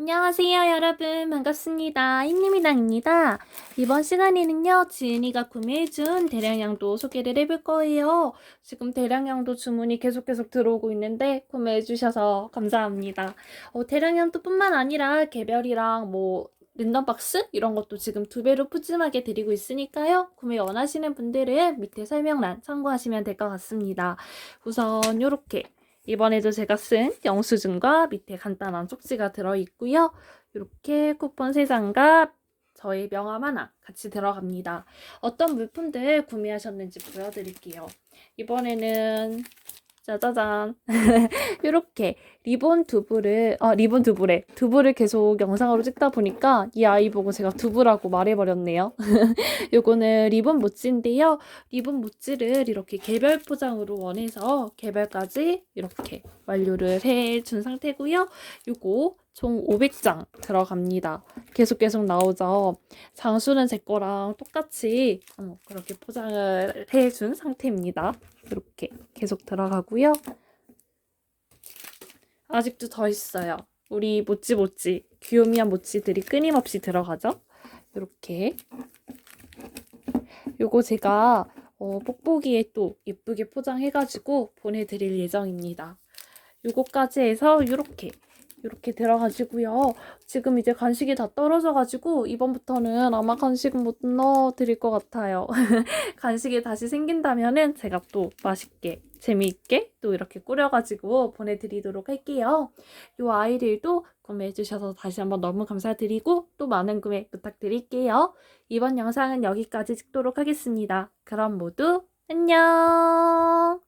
안녕하세요, 여러분. 반갑습니다. 힘님이당입니다. 이번 시간에는요, 지은이가 구매해준 대량량도 소개를 해볼 거예요. 지금 대량량도 주문이 계속 계속 들어오고 있는데, 구매해주셔서 감사합니다. 어, 대량량도 뿐만 아니라 개별이랑 뭐, 랜덤박스? 이런 것도 지금 두 배로 푸짐하게 드리고 있으니까요. 구매 원하시는 분들은 밑에 설명란 참고하시면 될 것 같습니다. 우선 요렇게 이번에도 제가 쓴 영수증과 밑에 간단한 쪽지가 들어있고요. 이렇게 쿠폰 3장과 저의 명함 하나 같이 들어갑니다. 어떤 물품들 구매하셨는지 보여드릴게요. 이번에는 짜자잔 이렇게 리본 두부를 어 리본 두부래 두부를 계속 영상으로 찍다 보니까 이 아이 보고 제가 두부라고 말해버렸네요. 요거는 리본 모찌인데요. 리본 모찌를 이렇게 개별 포장으로 원해서 개별까지 이렇게 완료를 해 준 상태고요. 요거 총 500장 들어갑니다. 계속 계속 나오죠. 장수는 제 거랑 똑같이 어, 그렇게 포장을 해준 상태입니다. 이렇게 계속 들어가고요. 아직도 더 있어요. 우리 모찌 모찌 귀요미한 모찌들이 끊임없이 들어가죠. 이렇게 요거 제가 어, 뽁뽁이에 또 예쁘게 포장해가지고 보내드릴 예정입니다. 요거까지 해서 요렇게 요렇게 들어가지고요. 지금 이제 간식이 다 떨어져가지고 이번부터는 아마 간식은 못 넣어드릴 것 같아요. 간식이 다시 생긴다면은 제가 또 맛있게 재미있게 또 이렇게 꾸려가지고 보내드리도록 할게요. 요 아이들도 구매해주셔서 다시 한번 너무 감사드리고 또 많은 구매 부탁드릴게요. 이번 영상은 여기까지 찍도록 하겠습니다. 그럼 모두 안녕!